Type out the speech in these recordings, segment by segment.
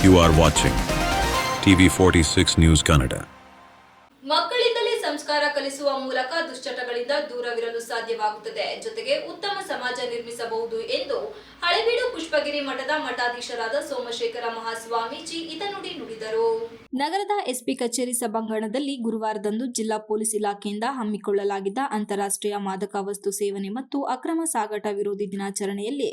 You are watching TV 46 News Kannada. ಮಕ್ಕಳಿಂದಲೇ ಸಂಸ್ಕಾರ ಕಲಿಸುವ ಮೂಲಕ ದುಶ್ಚಟಗಳಿಂದ ದೂರವಿರಲು ಸಾಧ್ಯವಾಗುತ್ತದೆ ಜೊತೆಗೆ ಉತ್ತಮ ಸಮಾಜ ನಿರ್ಮಿಸಬಹುದು ಎಂದು ಹಳೆಬೀಡು ಪುಷ್ಪಗಿರಿ ಮಠದ ಮಠಾಧೀಶರಾದ ಸೋಮಶೇಖರ ಮಹಾಸ್ವಾಮೀಜಿ ಇದನುಡಿ ನುಡಿದರು ನಗರದ ಎಸ್ಪಿ ಕಚೇರಿ ಸಭಾಂಗಣದಲ್ಲಿ ಗುರುವಾರದಂದು ಜಿಲ್ಲಾ ಪೊಲೀಸ್ ಇಲಾಖೆಯಿಂದ ಹಮ್ಮಿಕೊಳ್ಳಲಾಗಿದ್ದ ಅಂತಾರಾಷ್ಟ್ರೀಯ ಮಾದಕ ವಸ್ತು ಸೇವನೆ ಮತ್ತು ಅಕ್ರಮ ಸಾಗಾಟ ವಿರೋಧಿ ದಿನಾಚರಣೆಯಲ್ಲಿ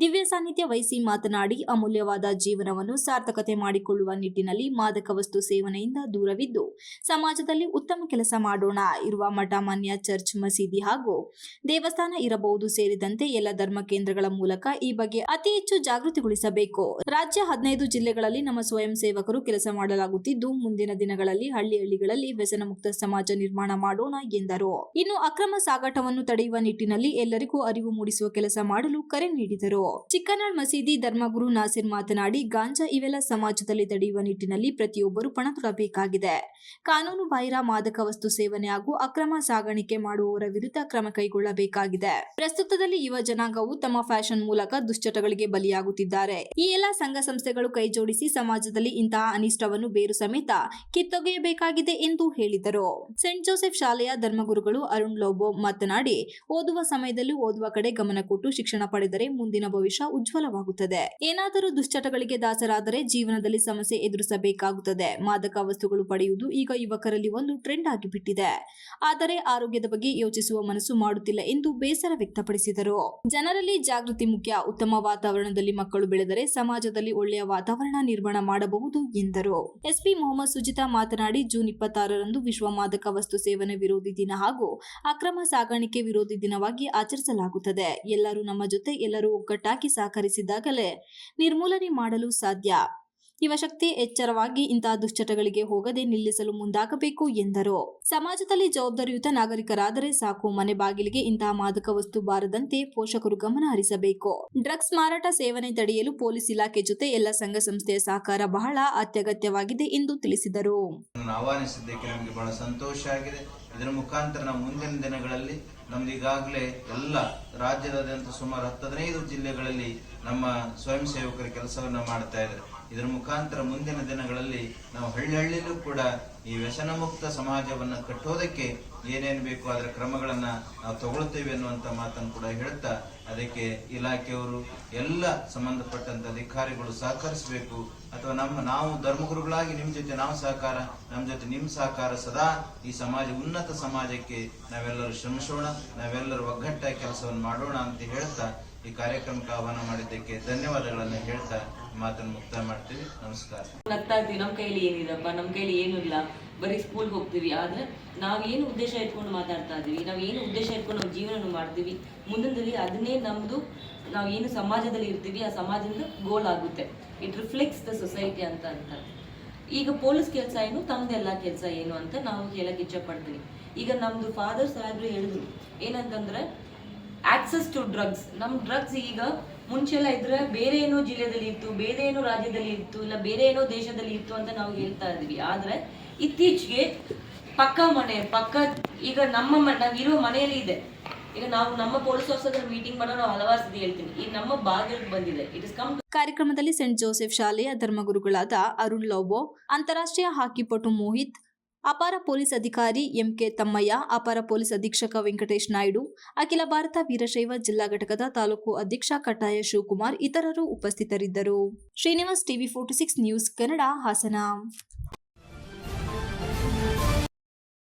ದಿವ್ಯ ಸಾನ್ನಿಧ್ಯ ವಹಿಸಿ ಮಾತನಾಡಿ, ಅಮೂಲ್ಯವಾದ ಜೀವನವನ್ನು ಸಾರ್ಥಕತೆ ಮಾಡಿಕೊಳ್ಳುವ ನಿಟ್ಟಿನಲ್ಲಿ ಮಾದಕ ವಸ್ತು ಸೇವನೆಯಿಂದ ದೂರವಿದ್ದು, ಸಮಾಜದಲ್ಲಿ ಉತ್ತಮ ಕೆಲಸ ಮಾಡೋಣ, ಇರುವ ಮಠ ಮಾನ್ಯ ಚರ್ಚ್, ಮಸೀದಿ ಹಾಗೂ ದೇವಸ್ಥಾನ ಇರಬಹುದು. ಸೇರಿದಂತೆ ಎಲ್ಲ ಧರ್ಮ ಕೇಂದ್ರಗಳ ಮೂಲಕ ಈ ಬಗ್ಗೆ ಅತಿ ಹೆಚ್ಚು ಜಾಗೃತಿಗೊಳಿಸಬೇಕು. ರಾಜ್ಯ ಹದಿನೈದು ಜಿಲ್ಲೆಗಳಲ್ಲಿ ನಮ್ಮ ಸ್ವಯಂ ಸೇವಕರು ಕೆಲಸ ಮಾಡಲಾಗುತ್ತಿದ್ದು ಮುಂದಿನ ದಿನಗಳಲ್ಲಿ ಹಳ್ಳಿ ಹಳ್ಳಿಗಳಲ್ಲಿ ವ್ಯಸನ ಮುಕ್ತ ಸಮಾಜ ನಿರ್ಮಾಣ ಮಾಡೋಣ ಎಂದರು. ಇನ್ನು ಅಕ್ರಮ ಸಾಗಾಟವನ್ನು ತಡೆಯುವ ನಿಟ್ಟಿನಲ್ಲಿ ಎಲ್ಲರಿಗೂ ಅರಿವು ಮೂಡಿಸುವ ಕೆಲಸ ಮಾಡಲು ಕರೆ ನೀಡಿದರು. ಚಿಕ್ಕನಾಳ್ ಮಸೀದಿ, ಧರ್ಮಗುರು ನಾಸಿರ್ ಮಾತನಾಡಿ, ಗಾಂಜಾ ಇವೆಲ್ಲ ಸಮಾಜದಲ್ಲಿ ತಡೆಯುವ ನಿಟ್ಟಿನಲ್ಲಿ ಪ್ರತಿಯೊಬ್ಬರು ಪಣ ತೊಡಬೇಕಾಗಿದೆ. ಕಾನೂನು ಬಾಹಿರ, ಮಾದಕ ವಸ್ತು ಸೇವನೆ ಹಾಗೂ ಅಕ್ರಮ ಸಾಗಾಣಿಕೆ ಮಾಡುವವರ ವಿರುದ್ಧ ಕ್ರಮ ಕೈಗೊಳ್ಳಬೇಕಾಗಿದೆ. ಪ್ರಸ್ತುತದಲ್ಲಿ ಯುವ ಜನಾಂಗವು ತಮ್ಮ ಫ್ಯಾಷನ್ ಮೂಲಕ ದುಶ್ಚಟಗಳಿಗೆ ಬಲಿಯಾಗುತ್ತಿದ್ದಾರೆ. ಈ ಎಲ್ಲಾ ಸಂಘ ಸಂಸ್ಥೆಗಳು ಕೈಜೋಡಿಸಿ ಸಮಾಜದಲ್ಲಿ ಇಂತಹ ಅನಿಷ್ಟವನ್ನು ಬೇರು ಸಮೇತ ಕಿತ್ತೊಗೆಯಬೇಕಾಗಿದೆ ಎಂದು ಹೇಳಿದರು. ಸೆಂಟ್ ಜೋಸೆಫ್ ಶಾಲೆಯ ಧರ್ಮಗುರುಗಳು ಅರುಣ್ ಲೋಬೋ ಮಾತನಾಡಿ, ಓದುವ ಸಮಯದಲ್ಲಿ ಓದುವ ಕಡೆ ಗಮನ ಕೊಟ್ಟು ಶಿಕ್ಷಣ ಪಡೆದರೆ ಮುಂದಿನ ಭವಿಷ್ಯ ಉಜ್ವಲವಾಗುತ್ತದೆ. ಏನಾದರೂ ದುಶ್ಚಟಗಳಿಗೆ ದಾಸರಾದರೆ ಜೀವನದಲ್ಲಿ ಸಮಸ್ಯೆ ಎದುರಿಸಬೇಕಾಗುತ್ತದೆ. ಮಾದಕ ವಸ್ತುಗಳು ಪಡೆಯುವುದು ಈಗ ಯುವಕರಲ್ಲಿ ಒಂದು ಟ್ರೆಂಡ್ ಆಗಿಬಿಟ್ಟಿದೆ. ಆದರೆ ಆರೋಗ್ಯದ ಬಗ್ಗೆ ಯೋಚಿಸುವ ಮನಸ್ಸು ಮಾಡುತ್ತಿಲ್ಲ ಎಂದು ಬೇಸರ ವ್ಯಕ್ತಪಡಿಸಿದರು. ಜನರಲ್ಲಿ ಜಾಗೃತಿ ಮುಖ್ಯ. ಉತ್ತಮ ವಾತಾವರಣದಲ್ಲಿ ಮಕ್ಕಳು ಬೆಳೆದರೆ ಸಮಾಜದಲ್ಲಿ ಒಳ್ಳೆಯ ವಾತಾವರಣ ನಿರ್ಮಾಣ ಮಾಡಬಹುದು ಎಂದರು. ಎಸ್ಪಿ ಮೊಹಮ್ಮದ್ ಸುಜಿತಾ ಮಾತನಾಡಿ, ಜೂನ್ ಇಪ್ಪತ್ತಾರರಂದು ವಿಶ್ವ ಮಾದಕ ವಸ್ತು ಸೇವನೆ ವಿರೋಧಿ ದಿನ ಹಾಗೂ ಅಕ್ರಮ ಸಾಗಾಣಿಕೆ ವಿರೋಧಿ ದಿನವಾಗಿ ಆಚರಿಸಲಾಗುತ್ತದೆ. ಎಲ್ಲರೂ ನಮ್ಮ ಜೊತೆ ಎಲ್ಲರೂ ಒಗ್ಗಟ್ಟಾಗಿ ಸಹಕರಿಸಿದಾಗಲೇ ನಿರ್ಮೂಲನೆ ಮಾಡಲು ಸಾಧ್ಯ. ಯುವಶಕ್ತಿ ಎಚ್ಚರವಾಗಿ ಇಂತಹ ದುಶ್ಚಟಗಳಿಗೆ ಹೋಗದೆ ನಿಲ್ಲಿಸಲು ಮುಂದಾಗಬೇಕು ಎಂದರು. ಸಮಾಜದಲ್ಲಿ ಜವಾಬ್ದಾರಿಯುತ ನಾಗರಿಕರಾದರೆ ಸಾಕು, ಮನೆ ಬಾಗಿಲಿಗೆ ಇಂತಹ ಮಾದಕ ವಸ್ತು ಬಾರದಂತೆ ಪೋಷಕರು ಗಮನ ಹರಿಸಬೇಕು. ಡ್ರಗ್ಸ್ ಮಾರಾಟ ಸೇವನೆ ತಡೆಯಲು ಪೊಲೀಸ್ ಇಲಾಖೆ ಜೊತೆ ಎಲ್ಲ ಸಂಘ ಸಂಸ್ಥೆಯ ಸಹಕಾರ ಬಹಳ ಅತ್ಯಗತ್ಯವಾಗಿದೆ ಎಂದು ತಿಳಿಸಿದರು. ಆಹ್ವಾನಿಸಿದ್ದಕ್ಕೆ ನಮಗೆ ಬಹಳ ಸಂತೋಷ ಆಗಿದೆ. ಇದರ ಮುಖಾಂತರ ನಾವು ಮುಂದಿನ ದಿನಗಳಲ್ಲಿ ನಮ್ದು ಈಗಾಗಲೇ ಎಲ್ಲ ರಾಜ್ಯದಾದ್ಯಂತ ಸುಮಾರು ಹತ್ತು ಹದಿನೈದು ಜಿಲ್ಲೆಗಳಲ್ಲಿ ನಮ್ಮ ಸ್ವಯಂ ಸೇವಕರ ಕೆಲಸವನ್ನು ಮಾಡ್ತಾ ಇದ್ದಾರೆ. ಇದರ ಮುಖಾಂತರ ಮುಂದಿನ ದಿನಗಳಲ್ಲಿ ನಾವು ಹಳ್ಳಿ ಹಳ್ಳಿಯಲ್ಲೂ ಕೂಡ ಈ ವ್ಯಸನ ಮುಕ್ತ ಸಮಾಜವನ್ನ ಕಟ್ಟೋದಕ್ಕೆ ಏನೇನು ಬೇಕು ಅದರ ಕ್ರಮಗಳನ್ನ ನಾವು ತಗೊಳ್ತೇವೆ ಅನ್ನುವಂಥ ಮಾತನ್ನು ಕೂಡ ಹೇಳ್ತಾ ಅದಕ್ಕೆ ಇಲಾಖೆಯವರು ಎಲ್ಲ ಸಂಬಂಧಪಟ್ಟಂತ ಅಧಿಕಾರಿಗಳು ಸಹಕರಿಸಬೇಕು. ಅಥವಾ ನಮ್ಮ ನಾವು ಧರ್ಮಗುರುಗಳಾಗಿ ನಿಮ್ಮ ಜೊತೆ ನಾವು ಸಹಕಾರ ನಮ್ಮ ಜೊತೆ ನಿಮ್ಮ ಸಹಕಾರ ಸದಾ ಈ ಸಮಾಜ, ಉನ್ನತ ಸಮಾಜಕ್ಕೆ ನಾವೆಲ್ಲರೂ ಶ್ರಮಿಸೋಣ, ನಾವೆಲ್ಲರೂ ಒಗ್ಗಟ್ಟಾಗಿ ಕೆಲಸವನ್ನು ಮಾಡೋಣ ಅಂತ ಹೇಳ್ತಾ ಈ ಕಾರ್ಯಕ್ರಮಕ್ಕೆ ಆಹ್ವಾನ ಮಾಡಿದ್ದಕ್ಕೆ ಧನ್ಯವಾದಗಳನ್ನು ಹೇಳ್ತಾ ಮಾತನ್ನು ಮುಕ್ತಾಯ ಮಾಡ್ತೀವಿ. ನಮಸ್ಕಾರ. ನಗ್ತಾ ಇದ್ವಿ ನಮ್ಮ ಕೈಲಿ ಏನಿದಪ್ಪ? ನಮ್ಮ ಕೈಲಿ ಏನೂ ಇಲ್ಲ. ಬರೀ ಸ್ಕೂಲ್ಗೆ ಹೋಗ್ತೀವಿ. ಆದ್ರೆ ನಾವು ಏನು ಉದ್ದೇಶ ಇಟ್ಕೊಂಡು ಮಾತಾಡ್ತಾ ಇದೀವಿ ನಾವು ಏನು ಉದ್ದೇಶ ಇಟ್ಕೊಂಡು ನಾವು ಜೀವನ ಮಾಡ್ತೀವಿ. ಮುಂದಿನದಲ್ಲಿ ಅದನ್ನೇ ನಮ್ಮದು ನಾವು ಏನು ಸಮಾಜದಲ್ಲಿ ಇರ್ತೀವಿ, ಆ ಸಮಾಜದಿಂದ ಗೋಲ್ ಆಗುತ್ತೆ. ಇಟ್ ರಿಫ್ಲೆಕ್ಟ್ಸ್ ದ ಸೊಸೈಟಿ ಅಂತ ಅಂತ. ಈಗ ಪೊಲೀಸ್ ಕೆಲಸ ಏನು, ತಮ್ದೆಲ್ಲ ಕೆಲಸ ಏನು ಅಂತ ನಾವು ಹೇಳಕ್ ಇಚ್ಛಪಡ್ತೀವಿ ಈಗ ನಮ್ದು ಫಾದರ್ ಸಾಹೇಬ್ರು ಹೇಳಿದ್ರು. ಏನಂತಂದ್ರೆ ಆಕ್ಸೆಸ್ ಟು ಡ್ರಗ್ಸ್ ನಮ್ ಡ್ರಗ್ಸ್ ಈಗ ಮುಂಚೆಲ್ಲ ಇದ್ರೆ ಬೇರೆ ಏನೋ ಜಿಲ್ಲೆದಲ್ಲಿ ಇತ್ತು, ಬೇರೆ ಏನೋ ರಾಜ್ಯದಲ್ಲಿ ಇತ್ತು, ಇಲ್ಲ ಬೇರೆ ಏನೋ ದೇಶದಲ್ಲಿ ಇತ್ತು ಅಂತ ನಾವು ಹೇಳ್ತಾ ಇದ್ವಿ. ಆದ್ರೆ ಇತ್ತೀಚೆಗೆ ಪಕ್ಕ ಮನೆ, ಪಕ್ಕ ಈಗ ನಮ್ಮ ನಾವು ಇರೋ ಮನೆಯಲ್ಲಿ ಇದೆ. ಈಗ ನಾವು ನಮ್ಮ ಪೊಲೀಸ್ ಆಫೀಸರ್ ಮೀಟಿಂಗ್ ಮಾಡೋ ನಾವು ಹಲವಾರು ಸತಿ ಹೇಳ್ತೀನಿ. ಈಗ ನಮ್ಮ ಬಾಗಿಲಿಗೆ ಬಂದಿದೆ. ಇಟ್ ಇಸ್ ಕಮ್ ಕಾರ್ಯಕ್ರಮದಲ್ಲಿ ಸೆಂಟ್ ಜೋಸೆಫ್ ಶಾಲೆಯ ಧರ್ಮಗುರುಗಳಾದ ಅರುಣ್ ಲೋಬೋ, ಅಂತಾರಾಷ್ಟ್ರೀಯ ಹಾಕಿಪಟು ಮೋಹಿತ್ ಅಪಾರ ಪೊಲೀಸ್ ಅಧಿಕಾರಿ ಎಂಕೆ ತಮ್ಮಯ್ಯ, ಅಪಾರ ಪೊಲೀಸ್ ಅಧೀಕ್ಷಕ ವೆಂಕಟೇಶ್ ನಾಯ್ಡು, ಅಖಿಲ ಭಾರತ ವೀರಶೈವ ಜಿಲ್ಲಾ ಘಟಕದ ತಾಲೂಕು ಅಧ್ಯಕ್ಷ ಕಟ್ಟಾಯ ಶಿವಕುಮಾರ್ ಇತರರು ಉಪಸ್ಥಿತರಿದ್ದರು. Srinivas TV forty six news Kannada Hassan.